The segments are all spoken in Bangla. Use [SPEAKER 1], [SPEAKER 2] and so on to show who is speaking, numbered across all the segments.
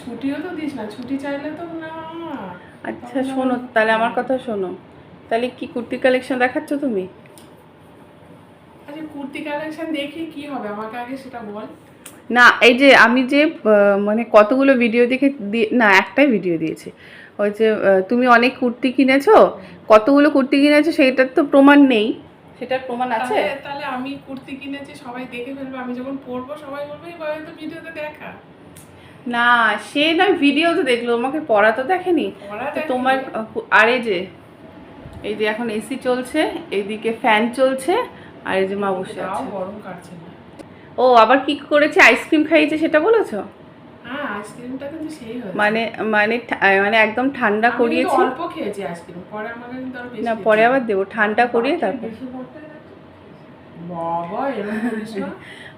[SPEAKER 1] ছুটিও তো দিস না ছুটি চাইলে তো না।
[SPEAKER 2] আচ্ছা শোনো তাহলে আমার কথা শোনো। তাহলে কি কুর্তি কালেকশন দেখাচ্ছ তুমি?
[SPEAKER 1] আচ্ছা কুর্তি কালেকশন দেখি কি হবে আমাকে আগে সেটা বল।
[SPEAKER 2] না এই যে আমি যে মানে কতগুলো ভিডিও দেখে না একটাই ভিডিও দিয়েছি। ওই যে তুমি অনেক কুর্তি কিনেছো কতগুলো কুর্তি কিনেছো সেটার তো প্রমাণ নেই। সেটার প্রমাণ আছে?
[SPEAKER 1] তাহলে তাহলে আমি কুর্তি কিনেছি সবাই দেখে ফেলবে আমি যখন পরবো সবাই বলবে এই তো ভিডিওতে দেখা।
[SPEAKER 2] না সে না ভিডিও তো দেখল আমাকে পড়া তো দেখেনি। তোমার আর যে এই যে এখন এসি চলছে এইদিকে ফ্যান চলছে আর এই যে মা বসে আছে।
[SPEAKER 1] গরম কাটছে
[SPEAKER 2] ও আবার কি করেছে? আইসক্রিম খাইয়েছে সেটা বলেছ? মানে মানে মানে একদম ঠান্ডা করিয়েছি।
[SPEAKER 1] অল্প খেয়েছি আইসক্রিম পরে আমাকে কিন্তু আরও বেশি
[SPEAKER 2] না পরে আবার দেবো ঠান্ডা করিয়ে তারপর।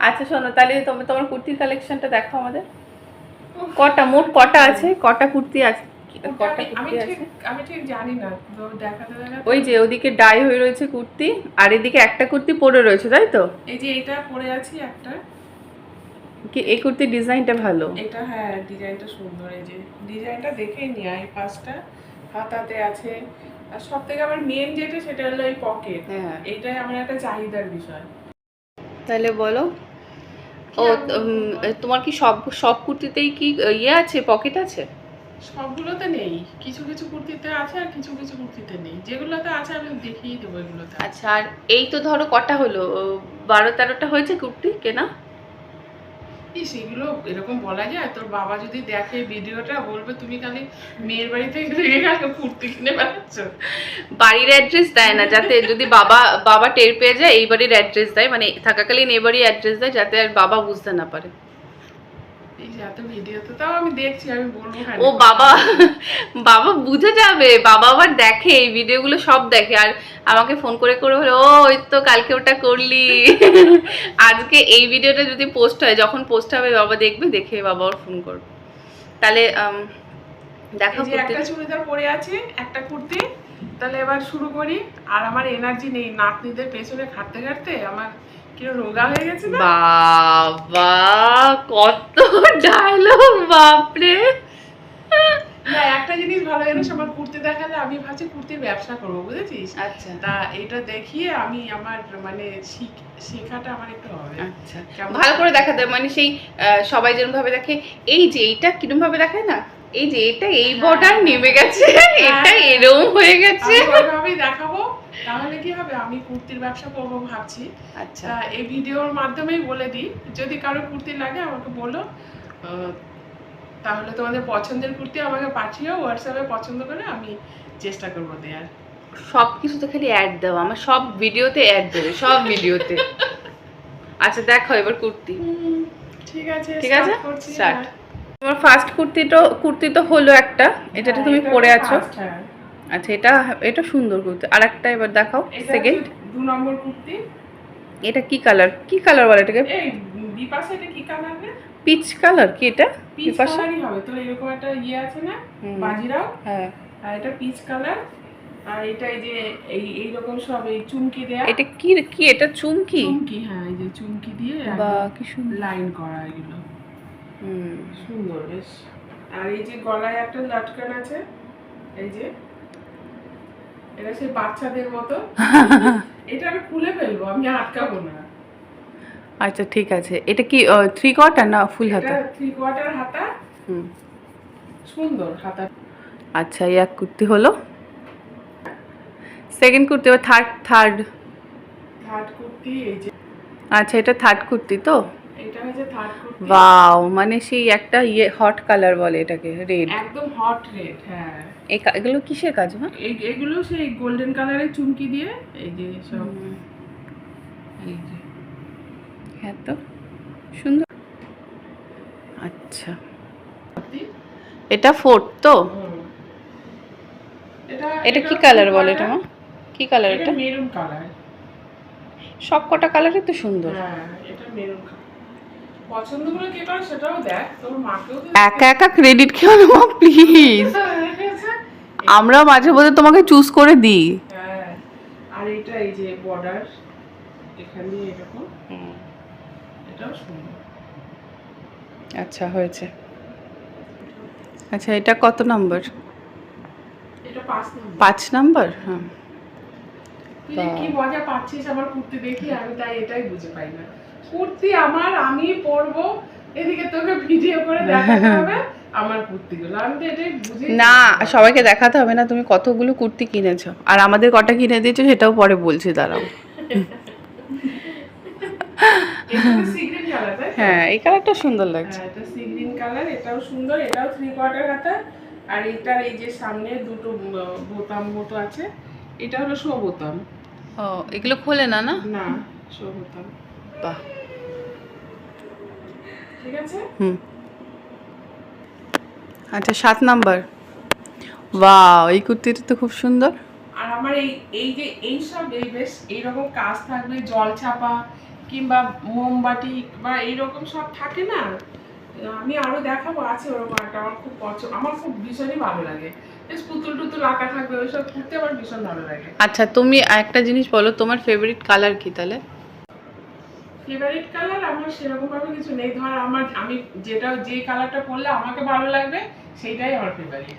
[SPEAKER 2] আচ্ছা শোনো তাহলে তোমার তোমার কুর্তির কালেকশনটা দেখো আমাদের। কটা? মোট কটা আছে? কটা কুর্তি আছে? কটা
[SPEAKER 1] আমি- আমি
[SPEAKER 2] কুর্তি আছে?
[SPEAKER 1] আমি ঠিক জানি না। তো দেখাতে দেখাতে
[SPEAKER 2] ওই যে ওদিকে ডাই হয়ে রয়েছে কুর্তি আর এদিকে একটা কুর্তি পরে রয়েছে তাই তো?
[SPEAKER 1] এই যে এটা পরে আছি একটা।
[SPEAKER 2] কি এই কুর্তির ডিজাইনটা ভালো?
[SPEAKER 1] এটা হ্যাঁ ডিজাইনটা সুন্দর এই যে। ডিজাইনটা দেখেই এই পাঁচটা। হাতাতে আছে। আর সব থেকে আমার মেন যেটা সেটা হলো এই পকেট
[SPEAKER 2] হ্যাঁ।
[SPEAKER 1] এইটাই আমার একটা চাহিদার বিষয়।
[SPEAKER 2] তাহলে বলো। ও তোমার কি সব সব কুর্তিতেই কি ইয়ে আছে পকেট আছে?
[SPEAKER 1] সবগুলোতে নেই। কিছু কিছু কুর্তিতে আছে আর কিছু কিছু কুর্তিতে নেই। যেগুলোতে আছে আমি দেখিয়ে দেবো এগুলোতে।
[SPEAKER 2] আচ্ছা আর এই তো ধরো কটা হলো? বারো তেরোটা হয়েছে কুর্তি কেনা?
[SPEAKER 1] ইস এগুলো এরকম বলা যায়? তোর বাবা যদি দেখে ভিডিওটা, বলবে, তুমি খালি মেয়ের বাড়ি থেকে থেকে গেলে কুর্তি কিনে বেড়াচ্ছ?
[SPEAKER 2] বাড়ির অ্যাড্রেস দেয় না, যাতে যদি বাবা বাবা টের পেয়ে যায়, এই বাড়ির অ্যাড্রেস দেয় মানে থাকাকালীন এই বাড়ির অ্যাড্রেস দেয়, যাতে আর বাবা বুঝতে না পারে। ও বাবা বাবা বুঝে যাবে বাবা আবার দেখে এই ভিডিওগুলো সব দেখে। আর আমাকে ফোন করে করে বলে ও ওই তো কালকে ওটা করলি। আজকে এই ভিডিওটা যদি পোস্ট হয় যখন পোস্ট হবে বাবা দেখবে দেখে বাবা ওর ফোন করবে। তাহলে দেখো
[SPEAKER 1] একটা চুড়িদার পরে আছে একটা কুর্তি তাহলে এবার শুরু করি। আর আমার এনার্জি নেই নাতনিদের পেছনে খাটতে খাটতে আমার হয়ে
[SPEAKER 2] বাবা কত ডায়লগ বাপরে।
[SPEAKER 1] না একটা জিনিস ভালো জানিস আমার কুর্তি দেখালে আমি ভাবছি কুর্তির ব্যবসা করব বুঝেছিস?
[SPEAKER 2] আচ্ছা।
[SPEAKER 1] তা এটা দেখিয়ে আমি আমার মানে শেখাটা আমার একটু হবে।
[SPEAKER 2] আচ্ছা। ভালো করে দেখাতে মানে সেই সবাই যেরকম ভাবে দেখে এই যে এইটা কিরম ভাবে দেখায় না? এই যে এটা এই বর্ডার নেমে গেছে এটা এরকম হয়ে গেছে।
[SPEAKER 1] দেখাবো। তাহলে কি হবে আমি কুর্তির ব্যবসা করব ভাবছি
[SPEAKER 2] আচ্ছা
[SPEAKER 1] এই ভিডিওর মাধ্যমেই বলে দিই যদি কারও কুর্তি লাগে আমাকে বলো তাহলে তোমাদের পছন্দের কুর্তি আমাকে পাঠিয়েও হোয়াটসঅ্যাপে পছন্দ করে আমি চেষ্টা করব দেওয়ার
[SPEAKER 2] সব কিছু তো খালি অ্যাড দাও আমার সব ভিডিওতে অ্যাড দেবে সব ভিডিওতে আচ্ছা দেখো এবার কুর্তি
[SPEAKER 1] ঠিক আছে
[SPEAKER 2] ঠিক আছে? Start.
[SPEAKER 1] হ্যাঁ।
[SPEAKER 2] তোমার ফার্স্ট কুর্তি তো কুর্তি তো হলো একটা এটাতে
[SPEAKER 1] হ্যাঁ,
[SPEAKER 2] তুমি পরে আছো
[SPEAKER 1] হ্যাঁ।
[SPEAKER 2] আচ্ছা এটা এটা সুন্দর কুর্তি। আর একটা এবার দেখাও সেকেন্ড
[SPEAKER 1] দু নম্বর কুর্তি।
[SPEAKER 2] এটা কি কালার কি কালার বলে এটাকে?
[SPEAKER 1] এই বিপাশা এটা কি কালার
[SPEAKER 2] পিচ কালার কি এটা?
[SPEAKER 1] পিচ কালারই হবে। তো এরকম একটা ইয়ে আছে না। বাজিরাও?
[SPEAKER 2] হ্যাঁ।
[SPEAKER 1] আর এটা পিচ কালার আর এটা এই যে এই এইরকম সব এই চুমকি দেয়া।
[SPEAKER 2] এটা কি কি এটা চুমকি?
[SPEAKER 1] চুমকি হ্যাঁ এই যে চুমকি দিয়ে
[SPEAKER 2] বা কি সুন্দর।
[SPEAKER 1] লাইন করা এগুলো।
[SPEAKER 2] হুম।
[SPEAKER 1] সুন্দর বেশ। আর এই যে গলায় একটা লটকান আছে এই যে এটা সেই বাচ্চাদের মতো। এটা আমি খুলে ফেলব আমি আটকাবো না।
[SPEAKER 2] আচ্ছা ঠিক আছে। এটা কি থ্রি কোয়ার্টার না ফুল হাতা?
[SPEAKER 1] থ্রি কোয়ার্টার হাতা।
[SPEAKER 2] হুম।
[SPEAKER 1] সুন্দর হাতা।
[SPEAKER 2] আচ্ছা এই এক কুর্তি হলো। সেকেন্ড কুর্তি এবার থার্ড থার্ড
[SPEAKER 1] থার্ড কুর্তি এই যে।
[SPEAKER 2] আচ্ছা এটা থার্ড কুর্তি তো?
[SPEAKER 1] এটা হচ্ছে থার্ড কুর্তি।
[SPEAKER 2] ওয়াও মানে সেই একটা ইয়ে হট কালার বলে এটাকে রেড
[SPEAKER 1] একদম হট রেড হ্যাঁ।
[SPEAKER 2] এগুলো কিসের কাজ মা?
[SPEAKER 1] এগুলো সেই গোল্ডেন কালারের চুমকি দিয়ে এই যে সব। এই যে।
[SPEAKER 2] হ্যাঁ তো সুন্দর। আচ্ছা। এটা ফোর্থ তো?
[SPEAKER 1] এটা
[SPEAKER 2] কি কালার বলে এটা মা? কি কালার
[SPEAKER 1] এটা
[SPEAKER 2] এটা?
[SPEAKER 1] মেরুন কালার
[SPEAKER 2] সব কটা কালারই তো সুন্দর।
[SPEAKER 1] হ্যাঁ এটা মেরুন কালার কে করে সেটাও দেখ তোর মাকেও
[SPEAKER 2] একা একা ক্রেডিট খেও না প্লিজ আমরা মাঝে মধ্যে তোমাকে চুজ করে দিই।
[SPEAKER 1] হ্যাঁ। আর এটা এই যে বর্ডার এখানে এরকম। এটাও সুন্দর।
[SPEAKER 2] আচ্ছা হয়েছে। আচ্ছা এটা কত নম্বর
[SPEAKER 1] এটা পাঁচ নম্বর
[SPEAKER 2] পাঁচ নম্বর হ্যাঁ।
[SPEAKER 1] তুই কি মজা পাচ্ছিস আমার কুর্তি দেখি আমি তাই এটাই বুঝে পাই না। কুর্তি আমার আমি পরবো এদিকে তোকে ভিডিও করে দেখাতে হবে আমার কুর্তিগুলো। আমি তো এটাই বুঝি
[SPEAKER 2] না সবাইকে দেখাতে হবে না তুমি কতগুলো কুর্তি কিনেছো। আর আমাদের কটা কিনে দিয়েছ সেটাও পরে বলছি দাঁড়াও? হ্যাঁ এই কালারটা সুন্দর লাগছে।
[SPEAKER 1] হ্যাঁ এটা সি গ্রিন কালার এটাও সুন্দর এটাও থ্রি কোয়ার্টার হাতা। আর এটার এই যে সামনে দুটো বোতাম মতো আছে এটা হলো শো বোতাম।
[SPEAKER 2] ও এগুলো খোলে না না?
[SPEAKER 1] না শো বোতাম
[SPEAKER 2] বাহ।
[SPEAKER 1] ঠিক আছে?
[SPEAKER 2] হুম। আচ্ছা সাত নাম্বার। বাহ এই কুর্তিটা তো খুব সুন্দর।
[SPEAKER 1] আর আমার এই এই যে এই সব এই বেশ এইরকম কাজ থাকবে জল ছাপা কিংবা মোমবাতি বা এইরকম সব থাকে না? আমি আরও দেখাবো আছে ওরকম একটা আমার খুব পছন্দ আমার খুব ভীষণই ভালো লাগে। পুতুল টুতুল আঁকা থাকবে ওইসব করতে আমার ভীষণ ভালো লাগে।
[SPEAKER 2] আচ্ছা তুমি একটা জিনিস বলো তোমার ফেভারিট কালার কি তাহলে?
[SPEAKER 1] ফেভারিট কালার আমার সেরকম ভাবে কিছু নেই। ধর আমার আমি যেটা যে কালারটা পরলে আমাকে ভালো লাগবে সেইটাই আমার ফেভারিট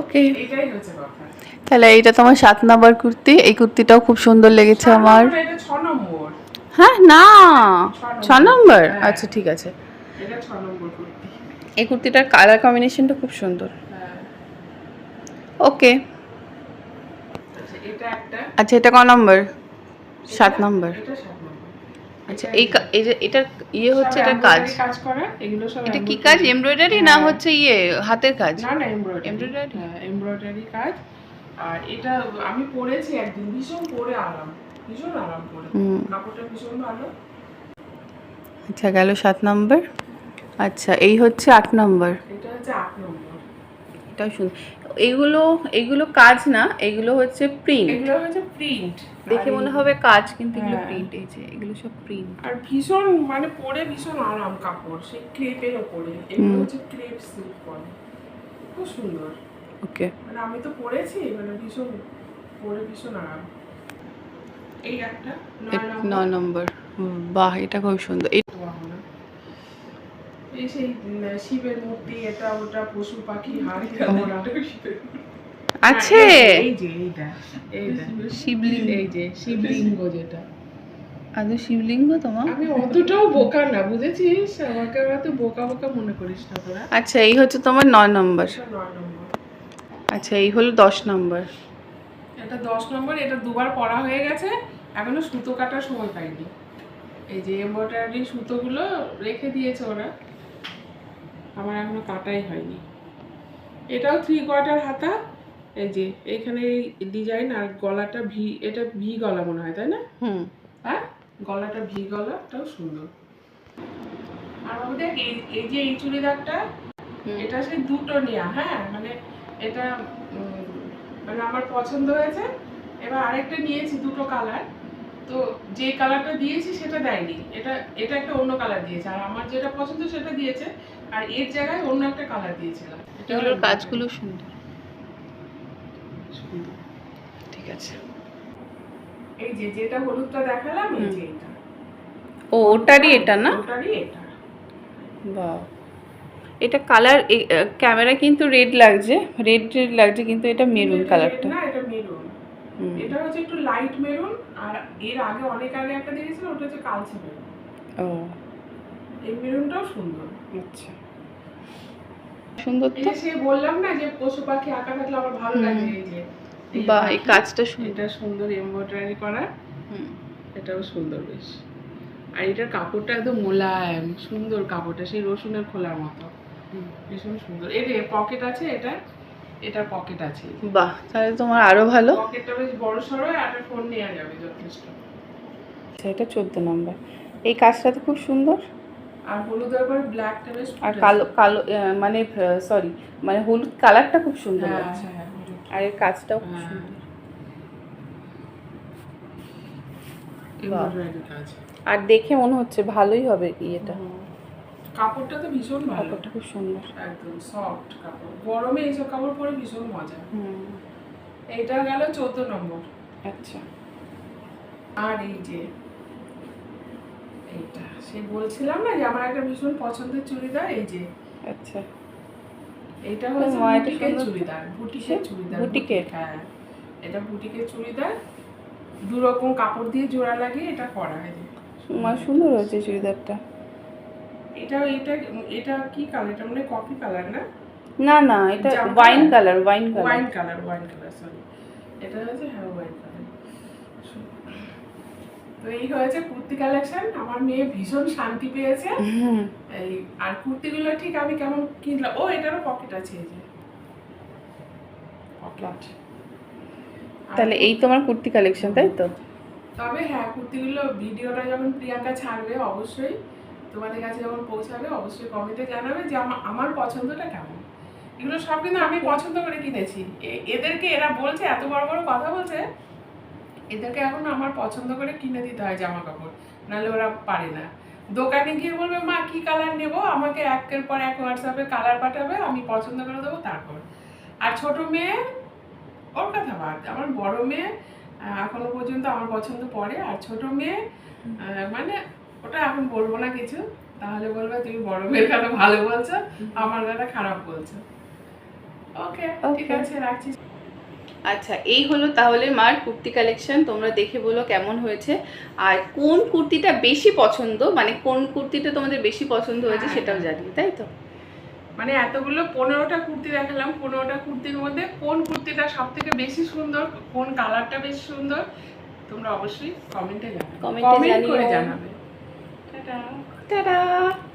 [SPEAKER 2] ওকে।
[SPEAKER 1] এটাই হচ্ছে কথা।
[SPEAKER 2] তাহলে এইটা তোমার সাত নাম্বার কুর্তি এই কুর্তিটাও খুব সুন্দর লেগেছে আমার।
[SPEAKER 1] এটা ছ নম্বর।
[SPEAKER 2] হ্যাঁ না নম্বর?
[SPEAKER 1] হ্যাঁ।
[SPEAKER 2] আচ্ছা ঠিক আছে।
[SPEAKER 1] এটা ছ নম্বর কুর্তি।
[SPEAKER 2] এই কুর্তিটার কালার কম্বিনেশনটা খুব সুন্দর। ওকে।
[SPEAKER 1] আচ্ছা এটা একটা।
[SPEAKER 2] আচ্ছা ক নম্বর? সাত নম্বর।
[SPEAKER 1] এটা
[SPEAKER 2] আচ্ছা এই কা- এই যে এটার ইয়ে হচ্ছে এটার কাজ।
[SPEAKER 1] কাজ করা এগুলো সব
[SPEAKER 2] এটা কি কাজ এমব্রয়ডারি না
[SPEAKER 1] হ্যাঁ।
[SPEAKER 2] হচ্ছে ইয়ে হাতের কাজ?
[SPEAKER 1] না না এমব্রয়ডারি এমব্রয়ডারি কাজ। আর এটা আমি পরেছি একদিন ভীষণ পরে আরাম ভীষণ আরাম পরে। কাপড়টা ভীষণ ভালো।
[SPEAKER 2] আচ্ছা গেল সাত নম্বর। আচ্ছা এই হচ্ছে আট নম্বর।
[SPEAKER 1] এটা হচ্ছে আট নম্বর।
[SPEAKER 2] এটাও সুন্দর। এইগুলো এগুলো কাজ না এগুলো হচ্ছে প্রিন্ট
[SPEAKER 1] এগুলো হচ্ছে প্রিন্ট
[SPEAKER 2] দেখে মনে হবে কাজ কিন্তু এগুলো
[SPEAKER 1] হ্যাঁ।
[SPEAKER 2] প্রিন্ট এই যে এগুলো সব প্রিন্ট
[SPEAKER 1] আর ভীষণ মানে পরে ভীষণ আরাম কাপড় সেই ক্রেপের ওপরে। এগুলো হচ্ছে ক্রেপ সিল্ক পরে। খুব সুন্দর।
[SPEAKER 2] ওকে
[SPEAKER 1] মানে আমি তো পরেছি মানে ভীষণ পরে ভীষণ আরাম। এই একটা নয়
[SPEAKER 2] ন
[SPEAKER 1] নম্বর
[SPEAKER 2] নম্বর বাহ এটা খুব সুন্দর। এই
[SPEAKER 1] সেই শিবের মূর্তি এটা ওটা পশু পাখি হাড়ি
[SPEAKER 2] আছে।
[SPEAKER 1] এই যে এইটা। এইটা
[SPEAKER 2] শিবলিঙ্গ।
[SPEAKER 1] এই যে শিবলিঙ্গ যেটা।
[SPEAKER 2] আদৌ শিবলিঙ্গ তোমার?
[SPEAKER 1] আমি অতটাও বোকা না বুঝেছিস? আমাকে অত বোকা বোকা মনে করিস না তোরা।
[SPEAKER 2] আচ্ছা এই হচ্ছে তোমার নয় নম্বর।
[SPEAKER 1] নয় নম্বর।
[SPEAKER 2] আচ্ছা এই হলো দশ নম্বর।
[SPEAKER 1] এটা দশ নম্বর এটা দুবার পড়া হয়ে গেছে এখনও সুতো কাটার সময় পাইনি। এই যে এমব্রয়ডারি সুতোগুলো রেখে দিয়েছে ওরা। আমার এখনও কাটাই হয়নি। এটাও থ্রি কোয়ার্টার হাতা। এই যে এখানে ডিজাইন আর গলাটা ভি এটা ভি গলা মনে হয় তাই না?
[SPEAKER 2] হুম।
[SPEAKER 1] হ্যাঁ গলাটা ভি গলাটাও সুন্দর। আর আমি দেখ এই এই যে এই চুড়িদারটা এটা সেই দুটো নেওয়া হ্যাঁ? মানে এটা মানে আমার পছন্দ হয়েছে। এবার আরেকটা নিয়েছি দুটো কালার তো যে কালারটা দিয়েছি সেটা দেয়নি। এটা এটা একটা অন্য কালার দিয়েছে। আর আমার যেটা পছন্দ সেটা দিয়েছে। আর এর জায়গায় অন্য একটা কালার দিয়েছিলাম।
[SPEAKER 2] এগুলোর কাজগুলো সুন্দর।
[SPEAKER 1] সুন্দর।
[SPEAKER 2] ঠিক আছে।
[SPEAKER 1] এই যে যেটা হলুদটা দেখালাম এই যে এটা।
[SPEAKER 2] ও ওটারই এটা না?
[SPEAKER 1] ওটারই এটা।
[SPEAKER 2] বাহ। এটা কালার ক্যামেরা কিন্তু রেড লাগছে। রেড রেড লাগছে কিন্তু এটা মেরুন কালারটা
[SPEAKER 1] না এটা মেরুন এটা হচ্ছে একটু লাইট মেরুন আর এর আগে অনেক আগে একটা দিয়েছিল ওটা হচ্ছে কালচে মেরুন
[SPEAKER 2] ও।
[SPEAKER 1] এই মেরুনটাও সুন্দর।
[SPEAKER 2] আচ্ছা। সুন্দর তো
[SPEAKER 1] সে বললাম না যে পশু পাখি আঁকা থাকলে আমার ভালো লাগে এই যে
[SPEAKER 2] বাহ এই কাজটা সুন্দর
[SPEAKER 1] এটা সুন্দর এমব্রয়ডারি করা।
[SPEAKER 2] হুম।
[SPEAKER 1] এটাও সুন্দর বেশ। আর এটার কাপড়টা একদম মোলায়েম সুন্দর কাপড়টা সেই রসুনের খোলার মতো। ভীষণ সুন্দর। এর পকেট আছে এটা? এটার পকেট আছে।
[SPEAKER 2] বাহ তাহলে তোমার আরও ভালো।
[SPEAKER 1] পকেটটা বেশ বড় সড়ো আর একটা ফোন নেওয়া যাবে যথেষ্ট।
[SPEAKER 2] আচ্ছা এটা চোদ্দ নম্বর এই কাজটা তো খুব সুন্দর।
[SPEAKER 1] আর হলুদের পরে ব্ল্যাকটা বেশ
[SPEAKER 2] আর কালো কালো মানে সরি মানে হলুদ কালারটা খুব সুন্দর
[SPEAKER 1] হ্যাঁ,
[SPEAKER 2] লাগছে।
[SPEAKER 1] হ্যাঁ,
[SPEAKER 2] আর এর কাজটাও খুব
[SPEAKER 1] হ্যাঁ।
[SPEAKER 2] সুন্দর। আর দেখে মনে হচ্ছে ভালোই হবে ইয়েটা।
[SPEAKER 1] কাপড়টা তো ভীষণ ভালো।
[SPEAKER 2] কাপড়টা খুব সুন্দর।
[SPEAKER 1] একদম সফট কাপড়। গরমে এইসব কাপড় পরে ভীষণ মজা।
[SPEAKER 2] হুম।
[SPEAKER 1] এইটা গেল চোদ্দ নম্বর।
[SPEAKER 2] আচ্ছা।
[SPEAKER 1] আর এই যে এইটা সে বলছিলাম না যে আমার একটা ভীষণ পছন্দের চুড়িদার এই যে।
[SPEAKER 2] আচ্ছা।
[SPEAKER 1] এটা হচ্ছে বুটিকের চুড়িদার বুটিকের চুড়িদার
[SPEAKER 2] বুটিকের?
[SPEAKER 1] হ্যাঁ। এটা বুটিকের চুড়িদার। দু রকম কাপড় দিয়ে জোড়া লাগিয়ে এটা করা হয়।
[SPEAKER 2] সুন্দর হয়েছে চুড়িদারটা।
[SPEAKER 1] এটা এটা এটা কি কালার এটা মানে কফি কালার না?
[SPEAKER 2] না না এটা wine colour wine colour
[SPEAKER 1] wine colour wine colour sorry এটা হচ্ছে হ্যাঁ ওয়াইন কালার তো এই হয়েছে কুর্তি কালেকশন আমার মেয়ে ভীষণ শান্তি পেয়েছে। এই আর কুর্তিগুলো ঠিক আমি কেমন কিনলাম? ও এটারও পকেট আছে এই যে। পকেট
[SPEAKER 2] তাহলে এই তোমার কুর্তি কালেকশন তাই তো?
[SPEAKER 1] তবে হ্যাঁ কুর্তিগুলো ভিডিওটা যখন প্রিয়াঙ্কা ছাড়বে অবশ্যই। তোমাদের কাছে যখন পৌঁছাবে অবশ্যই কমেন্টে জানাবে যে আমার পছন্দটা কেমন। এগুলো সব কিন্তু আমি পছন্দ করে কিনেছি। এদেরকে এরা বলছে এত বড় বড় কথা বলছে এদেরকে এখন আমার পছন্দ করে কিনে দিতে হয় জামা কাপড় নাহলে ওরা পারে না। দোকানে গিয়ে বলবে মা কি কালার নেব? আমাকে একের পর এক হোয়াটসঅ্যাপে কালার পাঠাবে আমি পছন্দ করে দেবো তারপর। আর ছোট মেয়ে ওর কথা বাদ। আমার বড় মেয়ে এখনও পর্যন্ত আমার পছন্দ পড়ে আর ছোট মেয়ে মানে ওটা এখন বলব না কিছু। তাহলে বলবে তুমি বড় মেয়ের কথা ভালো বলছো আমার কথা খারাপ বলছো। ওকে ঠিক আছে রাখছি।
[SPEAKER 2] আচ্ছা এই হলো তাহলে মার কুর্তি কালেকশন তোমরা দেখে বলো কেমন হয়েছে। আর কোন কুর্তিটা বেশি পছন্দ মানে কোন কুর্তিটা তোমাদের বেশি পছন্দ হয়েছে
[SPEAKER 1] হ্যাঁ,
[SPEAKER 2] সেটাও। জানি তাই তো?
[SPEAKER 1] মানে এতগুলো পনেরোটা কুর্তি দেখালাম পনেরোটা কুর্তির মধ্যে কোন কুর্তিটা সব থেকে বেশি সুন্দর কোন কালারটা বেশি সুন্দর তোমরা অবশ্যই কমেন্টে জানাবে। করে জানাবে। Ta-da.
[SPEAKER 2] Ta-da.